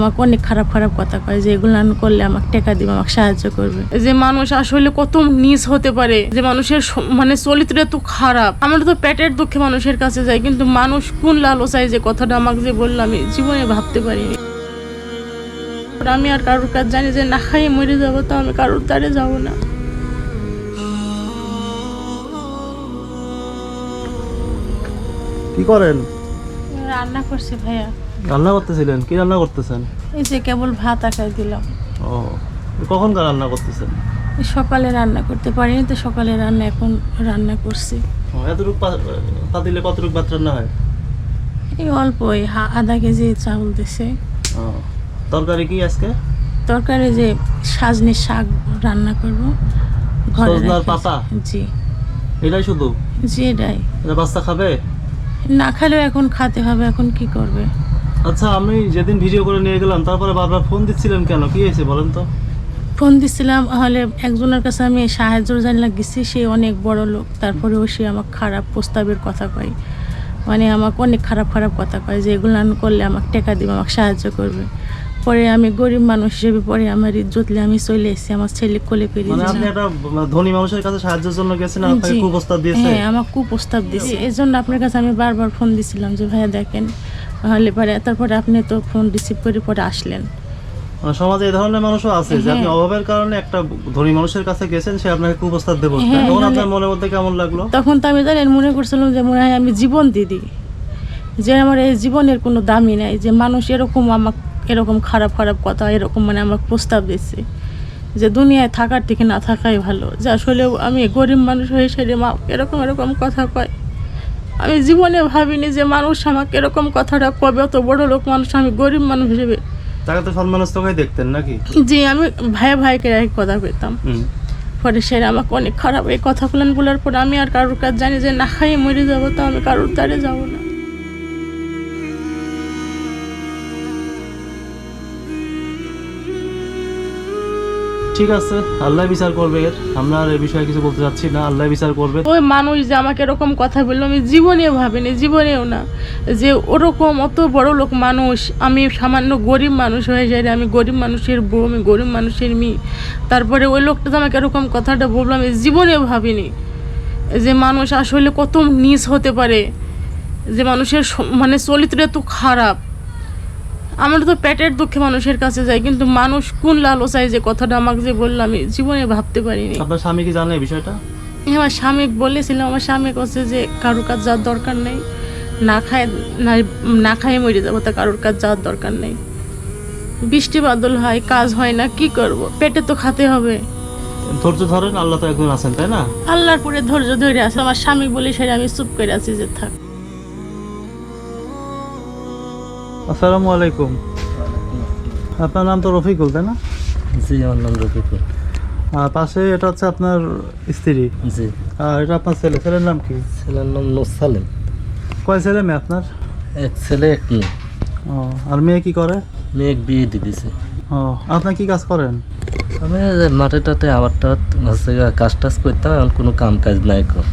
আমাকে অনেক খারাপ খারাপ কথা কয় যে এগুলো আমি করলে আমাকে টাকা দিবে আমাকে সাহায্য করবে। যে মানুষ আসলে কত নিজ হতে পারে যে মানুষের মানে চরিত্র এত খারাপ। আমরা তো পেটের দুঃখে মানুষের কাছে যাই কিন্তু মানুষ কোন লালসায় যে কথাটা আমাকে যে বলল আমি জীবনে ভাবতে পারিনি। আমি আর কারোর কাছে জানি যে না খাইয়ে মরে যাব তো আমি কারোর দ্বারে যাব না। কি করেন? রান্না করছি ভাইয়া। রান্না করতেছিলেন? কি রান্না করতেছেন? এই যে কেবল ভাত আঁকাই দিলাম। ও কখনকার রান্না করতেছেন? সকালে রান্না করতে পারিনি তো সকালে রান্না এখন রান্না করছি। এতটুকু পা- পাতিলে কতটুকু ভাত রান্না হয়? এই অল্প এই আধা কেজি চাউল দিছে। ও তরকারি কি আজকে? তরকারি যে সাজনি শাক রান্না করব। ঘরে সজনার পাতা? জি। এটাই শুধু? জি এটাই। এটা বাচ্চা খাবে? না খেলেও এখন খেতে হবে এখন কি করবে? আচ্ছা আমি যেদিন ভিডিও করে নিয়ে গেলাম তারপরে বারবার ফোন দিচ্ছিলেন কেন? কি হয়েছে বলেন তো? ফোন দিছিলাম হলে একজনের কাছে আমি সাহায্য জানলা গেছি সে অনেক বড় লোক তারপরেও সে আমাকে খারাপ প্রস্তাবের কথা কয়। মানে আমাকে অনেক খারাপ খারাপ কথা কয় যে এগুলো আমি করলে আমাকে টাকা দিবে আমাকে সাহায্য করবে। পরে আমি গরিব মানুষ হিসেবে পরে আমার ইজ্জতলে আমি চলে এসেছি আমার ছেলে কোলে পেরিয়ে মানে আপনি একটা ধনী মানুষের কাছে সাহায্যের জন্য গেছেন আপনাকে কুপ্রস্তাব দিয়েছে? হ্যাঁ আমার কুপ্রস্তাব দিয়েছে। এই জন্য আপনার কাছে আমি বারবার ফোন দিছিলাম যে ভাইয়া দেখেন হলে পরে তারপরে আপনি তো ফোন রিসিভ করে পরে আসলেন। মানে সমাজে এই ধরনের মানুষও আছে যে আপনি হ্যাঁ। অভাবের কারণে একটা ধনী মানুষের কাছে গেছেন সে আপনাকে কুপ্রস্তাব দেবো। হ্যাঁ, তখন মানে- আপনার মনের মধ্যে কেমন লাগল? তখন তো আমি জানেন মনে করছিলাম যে মনে হয় আমি জীবন দিদি যে আমার এই জীবনের কোনো দামই নাই যে মানুষ এরকম আমাকে এরকম খারাপ খারাপ কথা এরকম মানে আমাকে প্রস্তাব দিচ্ছে যে দুনিয়ায় থাকার থেকে না থাকাই ভালো। যে আসলে আমি গরিব মানুষ হয়ে সেরে মা এরকম এরকম কথা কয়। আমি জীবনে ভাবিনি যে মানুষ আমাকে এরকম কথাটা কবে অত বড় লোক মানুষ আমি গরিব মানুষ হিসেবে। তাকে তো সম্মানের দেখতেন নাকি? যে আমি ভাই ভাইকে এক কথা পেতাম পরে সেরা আমাকে অনেক খারাপ এই কথাগুলো বলার পর আমি আর কারোর কাজ জানি যে না খাইয়ে মরে যাব তো আমি কারোর দ্বারে যাব না। ঠিক আছে, আল্লাহ বিচার করবে এর। আমরা আর এই বিষয়ে কিছু বলতে চাচ্ছি না, আল্লাহ বিচার করবে। ওই মানুষ যে আমাকে এরকম কথা বলল, আমি জীবনেও ভাবিনি, জীবনেও না। যে ওরকম অত বড় লোক মানুষ, আমি সামান্য গরিব মানুষ হয়ে যাই আমি গরিব মানুষের বউ, আমি গরিব মানুষের মেয়ে। তারপরে ওই লোকটা যে আমাকে এরকম কথাটা বলল, আমি জীবনেও ভাবিনি। যে মানুষ আসলে কত নিজ হতে পারে। যে মানুষের মানে চরিত্র এত খারাপ। আমরা তো পেটের দুঃখে মানুষের কাছে যাই কিন্তু মানুষ কোন লালসায় যে কথাটা আমাকে যে বলল আমি জীবনে ভাবতে পারিনি। আপনার স্বামী কি জানে বিষয়টা? আমি আমার স্বামী বলেছিলাম আমার স্বামী কাছে যে কারোর কাজ যাওয়ার দরকার নেই না খায় না না খায় মরে যাব তা কারোর কাজ যাওয়ার দরকার নেই। বৃষ্টি বাদল হয় কাজ হয় না কি করব? পেটে তো খেতে হবে। ধৈর্য ধরেন আল্লাহ তো একজন আছেন তাই না? আল্লাহর পরে ধৈর্য ধরে আছে। আমার স্বামী বলে সেটা আমি চুপ করে আছি যে থাক। আসসালামু আলাইকুম। আপনার নাম তো রফিকুল তাই না? জি আমার নাম রফিকুল। আর পাশে এটা হচ্ছে আপনার স্ত্রী। জি। আর এটা আপনার ছেলে ছেলের নাম কি? ছেলের নাম নোসালেম কয় ছেলে মেয়ে আপনার? এক ছেলে এক মেয়ে। ও আর মেয়ে কি করে? মেয়ে বিয়ে দিয়ে দিছে। ও আপনি কি কাজ করেন? আমি মাঠে টাটে আবার টাট হচ্ছে কাজ টাজ করতাম কোনো কাম কাজ নাই কর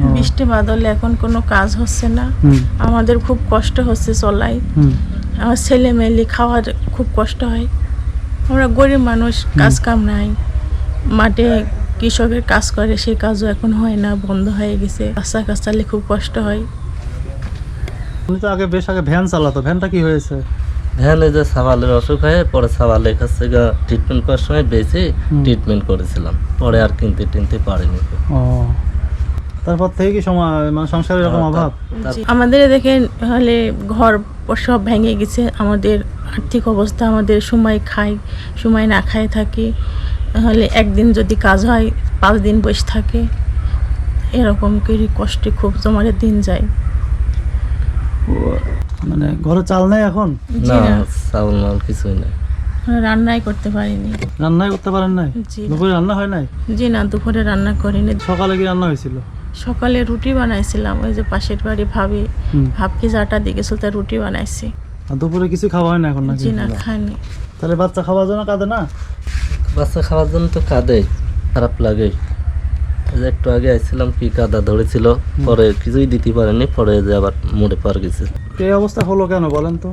বৃষ্টি বাদলে এখন কোনো কাজ হচ্ছে না। আমাদের খুব কষ্ট হচ্ছে চলাই। আমার ছেলে মেয়ে খাওয়ার খুব কষ্ট হয়। আমরা গরিব মানুষ কাজ কাম নাই। মাঠে কৃষকের কাজ করে সেই কাজও এখন হয় না বন্ধ হয়ে গেছে। রাস্তা কাজ চালে খুব কষ্ট হয়। উনি তো আগে বেশ আগে ভ্যান চালাতো ভ্যানটা কি হয়েছে? ভ্যান এই যে সাবালের অসুখ হয়ে পরে সাবালের কাছে গিয়ে ট্রিটমেন্ট করার সময় বেশি ট্রিটমেন্ট করেছিলাম। পরে আর কিনতে টিনতে পারিনি। ও। তারপর থেকে কি সময় মানে সংসারের এরকম হ্যাঁ, অভাব? আমাদের দেখেন হলে ঘর সব ভেঙে গেছে। আমাদের আর্থিক অবস্থা আমাদের সময় খাই সময় না খাই থাকি। হলে একদিন যদি কাজ হয় পাঁচ দিন বসে থাকে। এরকম করে কষ্টে খুব তোমার দিন যায়। মানে ঘরে চাল নেই এখন? না চাউল মাল কিছুই নাই। রান্নাই করতে পারিনি। রান্নাই করতে পারেন নাই? না। দুপুরে রান্না হয় নাই? জি না দুপুরে রান্না করিনি। সকালে কি রান্না হয়েছিল? সকালে রুটি বানাইছিলাম ওই যে পাশের বাড়ি ভাবি ভাবকে যাটা দিয়েছিল তার রুটি বানাইছি। আর দুপুরে কিছু খাওয়া হয় না এখন নাকি? না খাইনি। তাহলে বাচ্চা খাওয়ার জন্য কাঁদে না? বাচ্চা খাওয়ার জন্য তো কাঁদে খারাপ লাগে। একটু আগে আসছিলাম কি কাদা ধরেছিল পরে কিছুই দিতে পারেনি পরে যে আবার মোড়ে পার গেছে। এই অবস্থা হলো কেন বলেন তো?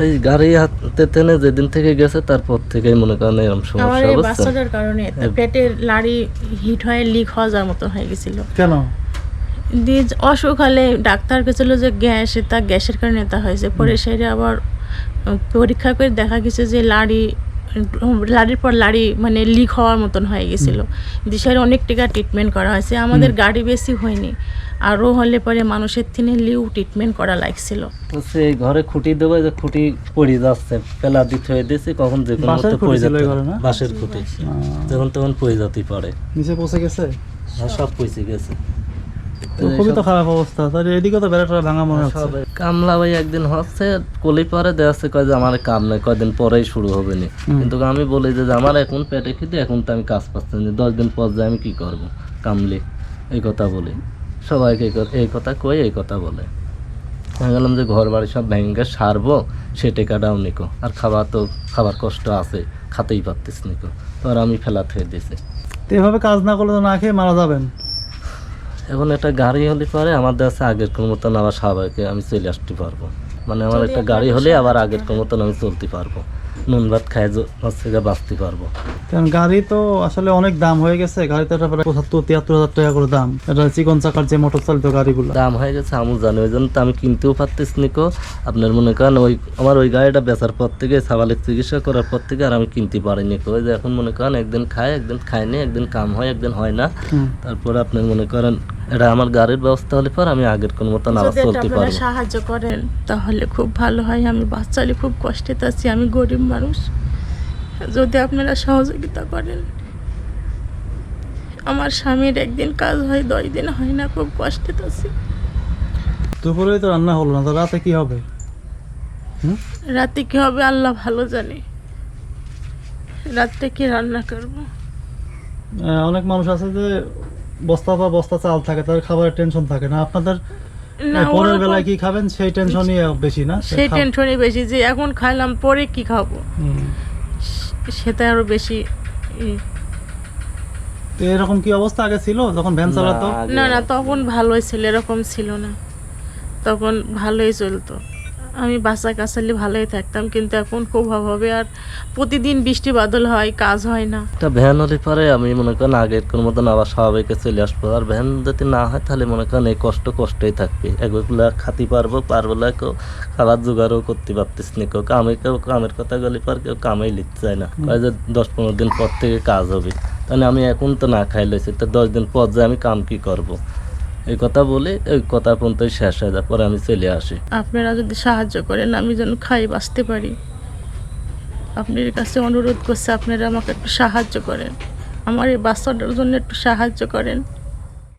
এই গাড়ি হাতে টেনে যেদিন থেকে গেছে তারপর থেকেই মনে করেন এরকম সমস্যা বাচ্চাটার কারণে পেটের লাড়ি হিট হয়ে লিক হওয়া যাওয়ার মতো হয়ে গেছিল। কেন? দিয়ে অসুখ হলে ডাক্তার গেছিল যে গ্যাস তা গ্যাসের কারণে তা হয়েছে। পরে সেটা আবার পরীক্ষা করে দেখা গেছে যে লাড়ি লাড়ির পর লাড়ি মানে লিক হওয়ার মতন হয়ে গেছিল। দিশার অনেক টাকা ট্রিটমেন্ট করা হয়েছে। আমাদের গাড়ি বেশি হয়নি। আরও হলে পরে মানুষের থেকে লিউ ট্রিটমেন্ট করা লাগছিল। সেই ঘরে খুঁটি দেবো যে খুঁটি পড়ে যাচ্ছে ফেলা দিতে হয়ে দিয়েছি কখন যে কোনো বাঁশের মতো খুঁটি পড়ে? বাঁশের খুঁটি। যখন তখন পড়ে যেতেই পারে নিচে পৌঁছে গেছে? সব পয়সে গেছে। খুবই তো খারাপ অবস্থা। তাহলে এদিকে তো বেড়াটা ভাঙা মনে হচ্ছে। কামলা ভাই একদিন হচ্ছে কলি পরে দেখাচ্ছে কয় যে আমার কাম নাই কয়দিন পরেই শুরু হবে নি কিন্তু আমি বলি যে আমার এখন পেটে খেতে এখন তো আমি কাজ পাচ্ছি না। দশ দিন পর যে আমি কি করব? কামলি এই কথা বলি। সবাইকে এই কথা- কই এই কথা বলে। আমি গেলাম যে ঘর বাড়ি সব ভেঙে সারবো সে টেকাটাও নিকো। আর খাবার তো খাবার কষ্ট আছে খাতেই পারতিস নিকো। তো আর আমি ফেলা থয়ে দিছি। তো এভাবে কাজ না করলে তো না খেয়ে মারা যাবেন। এখন একটা গাড়ি হলে পরে আমাদের আছে আগের কোন মতন আবার স্বাভাবিক আমি চলে আসতে পারব। মানে আমার একটা গাড়ি হলে আবার আগের কোন মতন আমি চলতে পারব। নুন ভাত খাই গিয়ে বাঁচতে পারব। কারণ গাড়ি তো আসলে অনেক দাম হয়ে গেছে গাড়িতে প্রায় পঁচাত্তর তিয়াত্তর হাজার টাকা করে দাম। এটা চিকন চাকার যে মোটর চালিত গাড়িগুলো। দাম হয়ে গেছে আমি জানি ওই জন্য তো আমি কিনতেও পারতেছ নিকো আপনার মনে করেন ওই আমার ওই গাড়িটা বেচার পর থেকে সাবালিক চিকিৎসা করার পর থেকে আর আমি কিনতে পারিনি কো। ওই যে এখন মনে করেন একদিন খায় একদিন খায়নি একদিন কাম হয় একদিন হয় না। তারপরে আপনার মনে করেন এটা আমার গাড়ির ব্যবস্থা হলে পর আমি আগের কোন মতন আবার চলতে আপনারা পারব। সাহায্য করেন তাহলে খুব ভালো হয়। আমি বাচ্চালি খুব কষ্টে আছি আমি গরিব মানুষ। যদি আপনারা সহযোগিতা করেন আমার স্বামীর একদিন কাজ হয় দশ দিন হয় না খুব কষ্টে আছি। দুপুরেই তো রান্না হলো না তো রাতে কি হবে? হুম? রাতে কি হবে আল্লাহ ভালো জানে। রাত্রে কি রান্না করব? আহ, অনেক মানুষ আছে যে বস্তা বা বস্তা চাল থাকে তাদের খাবারের টেনশন থাকে না। আপনাদের পরের বেলায় কি খাবেন? সেই টেনশনই বেশি না সেই টেনশনই বেশি যে এখন খাইলাম পরে কি খাব? সেটা আরও বেশি তো এরকম কি অবস্থা আগে ছিল যখন ভ্যান চালাতো? না, না না তখন ভালোই ছিল এরকম ছিল না। তখন ভালোই চলতো। আমি বাসা কাছালি ভালোই থাকতাম কিন্তু এখন খুব অভাবে আর প্রতিদিন বৃষ্টি বাদল হয় কাজ হয় না। একটা ভ্যান হলে পরে আমি মনে করেন আগের কোনো মতন আবার স্বাভাবিকে চলে আসব। আর ভ্যান যদি না হয় তাহলে মনে করেন এই কষ্ট কষ্টই থাকবে। একবেলা খাতি পারব পারব পারবেলা কেউ খাবার জোগাড়ও করতে পারতিস না কেউ। কামে কেউ কামের কথা গেলে পর কেউ কামেই লিখতে চায় না। যে দশ পনেরো দিন পর থেকে কাজ হবে। তাহলে আমি এখন তো না খাই লইছি তো দশ দিন পর যে আমি কাম কি করব। এই কথা বলে ওই কথা পর্যন্ত শেষ হয়, তারপরে পরে আমি চলে আসি। আপনারা যদি সাহায্য করেন, আমি যেন খাই বাঁচতে পারি। আপনার কাছে অনুরোধ করছে, আপনারা আমাকে একটু সাহায্য করেন। আমার এই বাচ্চাটার জন্য একটু সাহায্য করেন।